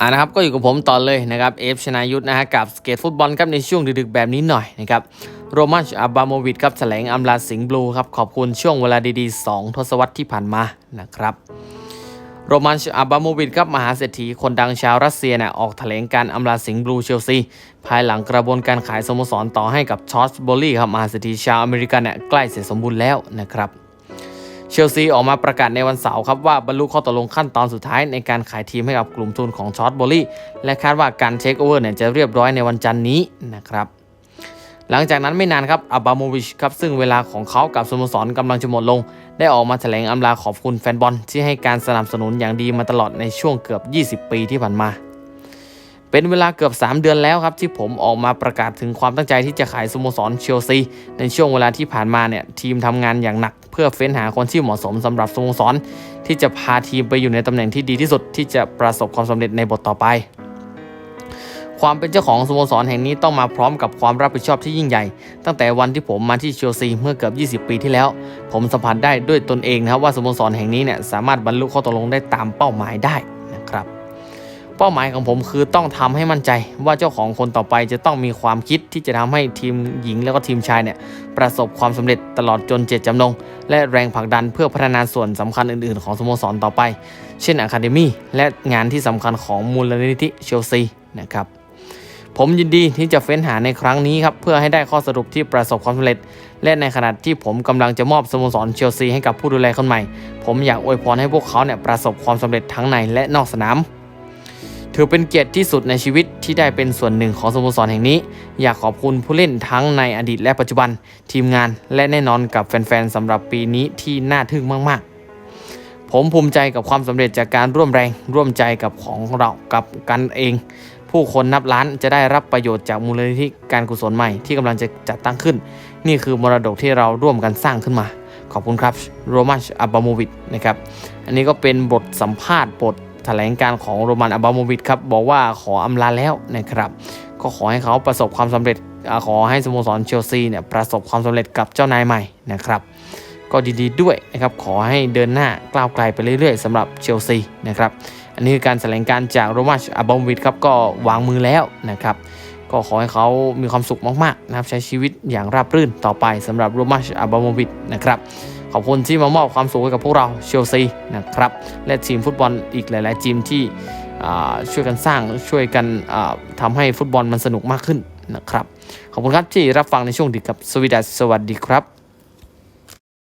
อ่านะครับก็อยู่กับผมต่อเลยนะครับเอฟชนายุทธนะฮะกับสเกตฟุตบอลครับในช่วงดึกๆแบบนี้หน่อยนะครับโรมันอับบาโมวิดครับแถลงอำลาสิงห์บลูครับขอบคุณช่วงเวลาดีๆ 2 ทศวรรษที่ผ่านมานะครับโรมันอับบาโมวิดครับมหาเศรษฐีคนดังชาวรัสเซียเนี่ยออกแถลงการอำลาสิงห์บลูเชลซีภายหลังกระบวนการขายสโมสรต่อให้กับชอร์จโบลลี่ครับมหาเศรษฐีชาวอเมริกันเนี่ยใกล้เสร็จสมบูรณ์แล้วนะครับ เชลซีออกมาประกาศในวันเสาร์ครับว่าบรรลุข้อตกลงขั้นตอนสุดท้ายในการขายทีมให้กับกลุ่มทุนของชอตบอลลี่และคาดว่าการเทคโอเวอร์เนี่ยจะเรียบร้อยในวันจันนี้นะครับหลังจากนั้นไม่นานครับอับบาโมวิชครับซึ่งเวลาของเขากับสโมสรกำลังจะหมดลง ได้ออกมาแถลงอำลาขอบคุณแฟนบอลที่ให้การสนับสนุนอย่างดีมาตลอดในช่วงเกือบ 20 ปีที่ผ่านมา เป็นเวลาเกือบ 3 เดือนแล้วครับที่ผมออกมาประกาศถึงความตั้งใจที่จะขายสโมสรเชลซีในช่วงเวลาที่ผ่านมาเนี่ยทีมทำงานอย่างหนัก เพื่อเฟ้นหาคนที่เหมาะสมสำหรับสโมสร ที่จะพาทีมไปอยู่ในตำแหน่งที่ดีที่สุดที่จะประสบความสำเร็จในบทต่อไป ความเป็นเจ้าของสโมสรแห่งนี้ต้องมาพร้อมกับความรับผิดชอบที่ยิ่งใหญ่ ตั้งแต่วันที่ผมมาที่เชลซีเมื่อเกือบ 20 ปีที่แล้ว ผมสัมผัสได้ด้วยตนเองนะครับว่าสโมสรแห่งนี้เนี่ยสามารถบรรลุข้อตกลงได้ตามเป้าหมายได้ เป้าหมายของผมคือต้องทำให้มั่นใจ ว่าเจ้าของคนต่อไปจะต้องมีความคิดที่จะทำให้ทีมหญิงแล้วก็ทีมชายเนี่ยประสบความสำเร็จตลอดจนเจตจำนง และแรงผลักดันเพื่อพัฒนาส่วนสำคัญอื่น ๆ ของสโมสรต่อไป เช่นอะคาเดมี่และงานที่สำคัญของมูลนิธิเชลซีนะครับผมยินดีที่จะเฟ้นหาในครั้งนี้ครับเพื่อให้ได้ข้อสรุปที่ประสบความสำเร็จ และในขณะที่ผมกำลังจะมอบสโมสรเชลซีให้กับผู้ดูแลคนใหม่ ผมอยากอวยพรให้พวกเขาเนี่ยประสบความสำเร็จทั้งในและนอกสนาม ถือเป็นเกียรติที่สุดในชีวิตที่ได้เป็นส่วนหนึ่งของสโมสรแห่งนี้ อยากขอบคุณผู้เล่นทั้งในอดีตและปัจจุบัน ทีมงานและแน่นอนกับแฟนๆสำหรับปีนี้ที่น่าทึ่งมากๆ ผมภูมิใจกับความสำเร็จจากการร่วมแรงร่วมใจกับของเรากับกันเอง ผู้คนนับล้านจะได้รับประโยชน์จากมูลนิธิการกุศลใหม่ที่กำลังจะจัดตั้งขึ้น นี่คือมรดกที่เราร่วมกันสร้างขึ้นมาขอบคุณครับโรมันอับบาโมวิดนะครับ อันนี้ก็เป็นบทสัมภาษณ์บท แถลงการของโรมันอับราโมวิชครับบอกว่าขออำลาแล้วนะครับ ก็ขอให้เขาประสบความสำเร็จขอให้สโมสรเชลซีเนี่ยประสบความสำเร็จกับเจ้านายใหม่นะครับ ก็ดีๆด้วยนะครับขอให้เดินหน้าก้าวไกลไปเรื่อยๆสำหรับเชลซีนะครับอันนี้คือการแถลงการจากโรมันอับราโมวิชครับก็วางมือแล้วนะครับก็ขอให้เขามีความสุขมากๆนะครับใช้ชีวิตอย่างราบรื่นต่อไปสำหรับโรมันอับราโมวิชนะครับ ขอบคุณที่มามอบความสุขให้กับพวกเราเชลซีนะครับและทีมฟุตบอลอีกหลาย ๆ ทีมที่ช่วยกันสร้างช่วยกันทำทำให้ฟุตบอลมันสนุกมากขึ้นนะครับ ขอบคุณครับที่รับฟังในช่วงดึกกับสวีดัสสวัสดีครับ